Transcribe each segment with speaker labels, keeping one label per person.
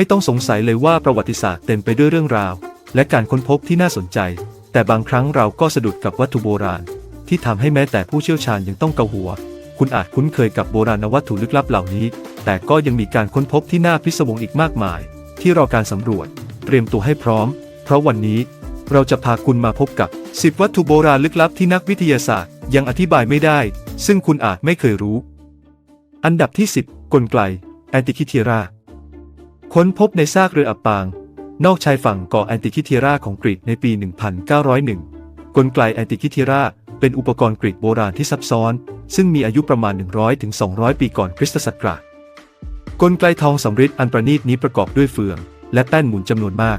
Speaker 1: ไม่ต้องสงสัยเลยว่าประวัติศาสตร์เต็มไปด้วยเรื่องราว และการค้นพบที่น่าสนใจ แต่บางครั้งเราก็สะดุดกับวัตถุโบราณ ที่ทำให้แม้แต่ผู้เชี่ยวชาญยังต้องเกาหัว คุณอาจคุ้นเคยกับโบราณวัตถุลึกลับเหล่านี้ แต่ก็ยังมีการค้นพบที่น่าพิศวงอีกมากมาย ที่รอการสำรวจ เตรียมตัวให้พร้อม เพราะวันนี้เราจะพาคุณมาพบกับ 10 วัตถุโบราณลึกลับที่นักวิทยาศาสตร์ ยังอธิบายไม่ได้ ซึ่งคุณอาจไม่เคยรู้ อันดับที่ 10 กลไกแอนติคิเทียรา ค้นพบในซากเรืออับปาง นอกชายฝั่งเกาะแอนติคิเทียราของกรีกในปี 1901 กลไกแอนติคิเทียราเป็นอุปกรณ์กรีกโบราณที่ซับซ้อน ซึ่งมีอายุประมาณ 100-200 ปีก่อนคริสตศักราชกลไกทองสำริดอันประณีตนี้ประกอบด้วยเฟือง และแป้นหมุนจำนวนมาก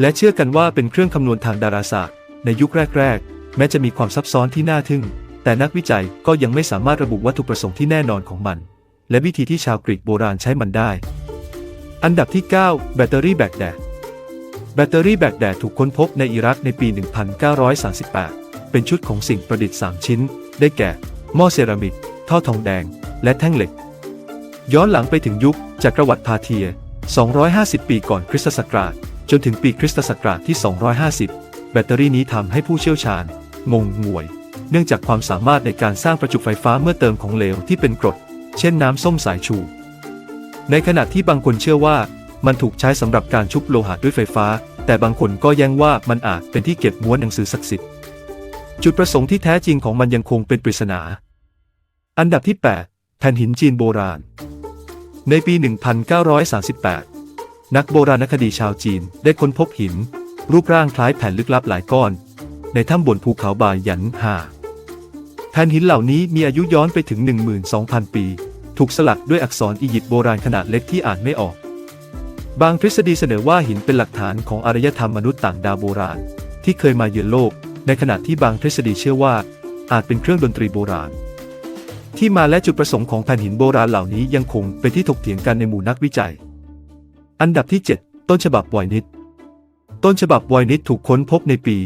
Speaker 1: และเชื่อกันว่าเป็นเครื่องคำนวณทางดาราศาสตร์ ในยุคแรก ๆ แม้จะมีความซับซ้อนที่น่าทึ่ง แต่นักวิจัยก็ยังไม่สามารถระบุวัตถุประสงค์ที่แน่นอนของมัน และวิธีที่ชาวกรีกโบราณใช้มันได้ อันดับที่ 9 แบตเตอรี่แบกแดด แบตเตอรี่แบกแดดถูกค้นพบในอิรักในปี 1938 เป็นชุดของสิ่งประดิษฐ์ 3 ชิ้น ได้แก่ หม้อเซรามิก ท่อทองแดง และแท่งเหล็ก ย้อนหลังไปถึงยุคจักรวรรดิพาเทีย 250 ปีก่อนคริสตศักราช จนถึงปีคริสตศักราชที่ 250 แบตเตอรี่นี้ทำให้ผู้เชี่ยวชาญ งงงวย เนื่องจากความสามารถในการสร้างประจุไฟฟ้าเมื่อเติมของเหลวที่เป็นกรด เช่นน้ำส้มสายชู ในขณะที่บางคนเชื่อว่า มันถูกใช้สำหรับการชุบโลหะด้วยไฟฟ้า แต่บางคนก็แย้งว่ามันอาจเป็นที่เก็บม้วนหนังสือศักดิ์สิทธิ์จุดประสงค์ที่แท้จริงของมันยังคงเป็นปริศนา อันดับที่ 8 แผ่นหินจีนโบราณ ในปี 1938 นักโบราณคดีชาวจีนได้ค้นพบหิน รูปร่างคล้ายแผ่นลึกลับหลายก้อน ในถ้ำบนภูเขาบาหยันฮาแผ่นหินเหล่านี้มีอายุย้อนไปถึง 12,000 ปี ถูกสลักด้วยอักษรอียิปต์โบราณขนาดเล็กที่อ่านไม่ออก บางทฤษฎีเสนอว่าหินเป็นหลักฐานของอารยธรรมมนุษย์ต่างดาวโบราณ ที่เคยมาเยือนโลก ในขณะที่บางทฤษฎีเชื่อว่า อาจเป็นเครื่องดนตรีโบราณ ที่มาและจุดประสงค์ของแผ่นหินโบราณเหล่านี้ยังคงเป็นที่ถกเถียงกันในหมู่นักวิจัย อันดับที่ 7 ต้นฉบับไวนิดต้นฉบับไวนิดถูกค้นพบในปี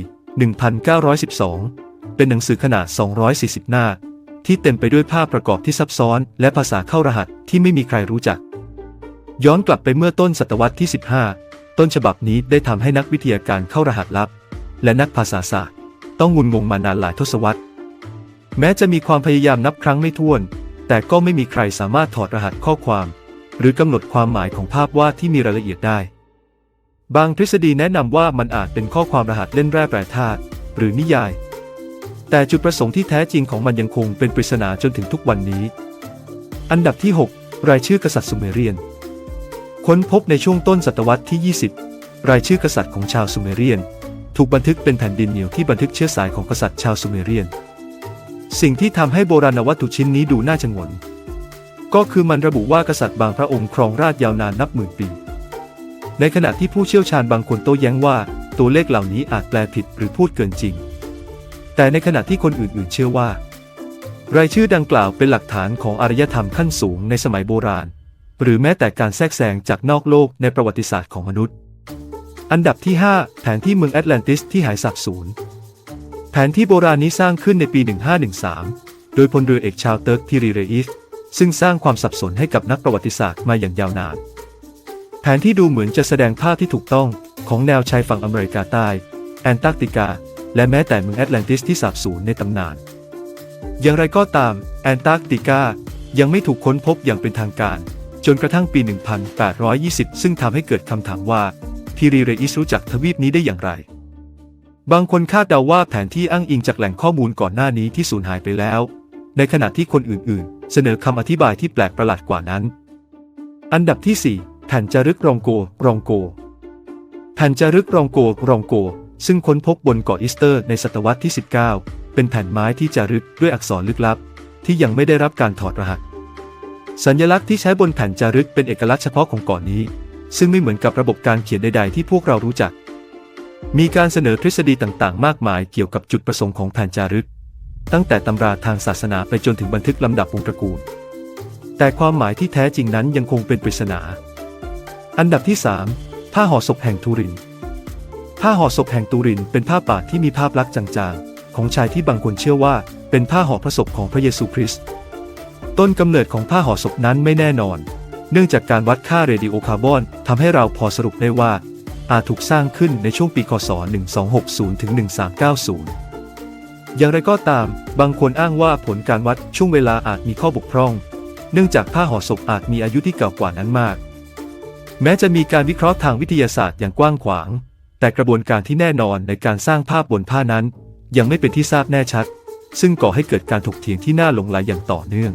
Speaker 1: 1912 เป็นหนังสือขนาด 240 หน้า ที่เต็มไปด้วยภาพประกอบที่ซับซ้อน และภาษาเข้ารหัสที่ไม่มีใครรู้จัก ย้อนกลับไปเมื่อต้นศตวรรษที่ 15 ต้นฉบับนี้ได้ทำให้นักวิทยาการเข้ารหัสลับ และนักภาษาศาสตร์ ต้องงุนงงมานานหลายทศวรรษ แม้จะมีความพยายามนับครั้งไม่ถ้วน แต่ก็ไม่มีใครสามารถถอดรหัสข้อความ หรือกำหนดความหมายของภาพวาดที่มีรายละเอียดได้ บางทฤษฎีแนะนำว่ามันอาจเป็นข้อความรหัสเล่นแร่แปรธาตุหรือนิยาย แต่จุดประสงค์ที่แท้จริงของมันยังคงเป็นปริศนาจนถึงทุกวันนี้ อันดับที่ 6 รายชื่อกษัตริย์ซูเมเรียน ค้นพบในช่วงต้นศตวรรษที่ 20 รายชื่อกษัตริย์ของชาวซูเมเรียน ถูกบันทึกเป็นแผ่นดินเหนียวที่บันทึกเชื้อสายของกษัตริย์ชาวซูเมเรียน สิ่งที่ทำให้โบราณวัตถุชิ้นนี้ดูน่าชงน ก็คือมันระบุว่ากษัตริย์บางพระองค์ครองราชยาวนานนับหมื่นปี ในขณะที่ผู้เชี่ยวชาญบางคนโต้แย้งว่า ตัวเลขเหล่านี้อาจแปลผิดหรือพูดเกินจริง แต่ในขณะที่คนอื่นๆ เชื่อว่า รายชื่อดังกล่าวเป็นหลักฐานของอารยธรรมขั้นสูงในสมัยโบราณ หรือแม้แต่การแทรกแซงจากนอกโลกในประวัติศาสตร์ของมนุษย์ อันดับที่ 5 แผนที่เมืองแอตแลนติสที่หายสาบสูญแผนที่โบราณนี้สร้างขึ้นในปี 1513 โดยพลเรือเอกชาวเติร์กพิริเรอิสซึ่งสร้างความสับสนให้กับนักประวัติศาสตร์มาอย่างยาวนาน แผนที่ดูเหมือนจะแสดงภาพที่ถูกต้องของแนวชายฝั่งอเมริกาใต้ แอนตาร์กติกา และแม้แต่เมืองแอตแลนติสที่สาบสูญในตำนาน อย่างไรก็ตาม แอนตาร์กติกายังไม่ถูกค้นพบอย่างเป็นทางการ จนกระทั่งปี 1820 ซึ่งทำให้เกิดคำถามว่าพิริเรอิสรู้จักทวีปนี้ได้อย่างไร บางคนคาดเดาว่าแผนที่อ้างอิงจากแหล่งข้อมูลก่อนหน้านี้ที่สูญหายไปแล้ว ในขณะที่คนอื่นๆ เสนอคำอธิบายที่แปลกประหลาดกว่านั้น อันดับที่ 4 แผ่นจารึกรองโกรองโก แผ่นจารึกรองโกรองโก ซึ่งค้นพบบนเกาะอีสเตอร์ในศตวรรษที่ 19 เป็นแผ่นไม้ที่จารึกด้วยอักษรลึกลับ ที่ยังไม่ได้รับการถอดรหัส สัญลักษณ์ที่ใช้บนแผ่นจารึกเป็นเอกลักษณ์เฉพาะของเกาะนนี้ ซึ่งไม่เหมือนกับระบบการเขียนใด ๆ ที่พวกเรารู้จัก มีการเสนอทฤษฎีต่างๆ มากมายเกี่ยวกับจุดประสงค์ของแผ่นจารึก ตั้งแต่ตำราทางศาสนาไปจนถึงบันทึกลำดับวงตระกูล แต่ความหมายที่แท้จริงนั้นยังคงเป็นปริศนา อันดับที่ 3 ผ้าห่อศพแห่งทูริน ผ้าห่อศพแห่งตูรินเป็นผ้าป่าที่มีภาพลักษณ์จางๆ ของชายที่บางคนเชื่อว่า เป็นผ้าห่อพระศพของพระเยซูคริสต์ต้นกำเนิดของผ้าห่อศพนั้นไม่แน่นอน เนื่องจากการวัดค่าเรดิโอคาร์บอนทำให้เราพอสรุปได้ว่า อาจถูกสร้างขึ้นในช่วงปีคศ 1260ถึง1390 อย่างไรก็ตาม บางคนอ้างว่าผลการวัดช่วงเวลาอาจมีข้อบกพร่อง เนื่องจากผ้าห่อศพอาจมีอายุที่เก่ากว่านั้นมาก แม้จะมีการวิเคราะห์ทางวิทยาศาสตร์อย่างกว้างขวาง แต่กระบวนการที่แน่นอนในการสร้างภาพบนผ้านั้น ยังไม่เป็นที่ทราบแน่ชัด ซึ่งก่อให้เกิดการถกเถียงที่น่าหลงไหลอย่างต่อเนื่อง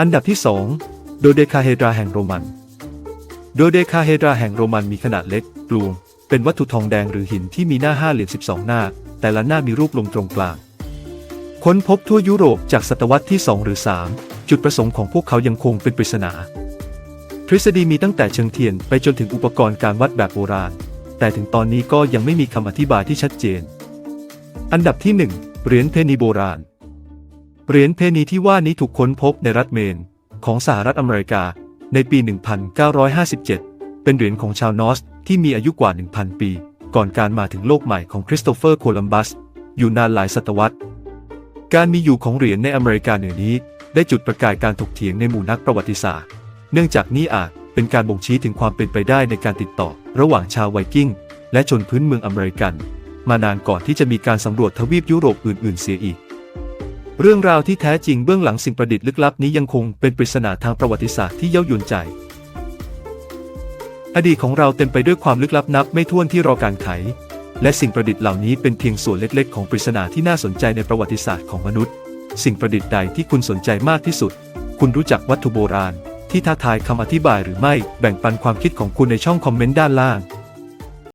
Speaker 1: อันดับที่ 2 โดเดคาเฮดราแห่งโรมัน โดเดคาเฮดราแห่งโรมันมีขนาดเล็กกลวง เป็นวัตถุทองแดงหรือหินที่มีหน้าห้าเหลี่ยม12 หน้า แต่ละหน้ามีรูปลงตรงกลาง ค้นพบทั่วยุโรปจากศตวรรษที่ 2 หรือ 3 จุดประสงค์ของพวกเขายังคงเป็นปริศนา ทฤษฎีมีตั้งแต่เชิงเทียนไปจนถึงอุปกรณ์การวัดแบบโบราณ แต่ถึงตอนนี้ก็ยังไม่มีคำอธิบายที่ชัดเจน อันดับที่ 1 เหรียญเพนีโบราณ เหรียญเพนีที่ว่านี้ถูกค้นพบในรัฐเมน ของสหรัฐอเมริกา ในปี 1957 เป็นเหรียญของชาวนอสที่มีอายุกว่า 1,000 ปี ก่อนการมาถึงโลกใหม่ของคริสโตเฟอร์โคลัมบัส อยู่นานหลายศตวรรษ การมีอยู่ของเหรียญในอเมริกาเหนือนี้ ได้จุดประกายการถกเถียงในหมู่นักประวัติศาสตร์ เนื่องจากนี่อาจ เป็นการบ่งชี้ถึงความเป็นไปได้ในการติดต่อ ระหว่างชาวไวกิ้ง และชนพื้นเมืองอเมริกัน มานานก่อนที่จะมีการสำรวจทวีปยุโรปอื่น ๆ เสียอีก เรื่องราวที่แท้จริงเบื้องหลังสิ่งประดิษฐ์ลึกลับนี้ยังคงเป็นปริศนาทางประวัติศาสตร์ที่เย้ายวนใจ อดีตของเราเต็มไปด้วยความลึกลับนับไม่ถ้วนที่รอการไข และสิ่งประดิษฐ์เหล่านี้เป็นเพียงส่วนเล็ก ๆ ของปริศนาที่น่าสนใจในประวัติศาสตร์ของมนุษย์ สิ่งประดิษฐ์ใดที่คุณสนใจมากที่สุด คุณรู้จักวัตถุโบราณ ที่ท้าทายคำอธิบายหรือไม่ แบ่งปันความคิดของคุณในช่องคอมเมนต์ด้านล่าง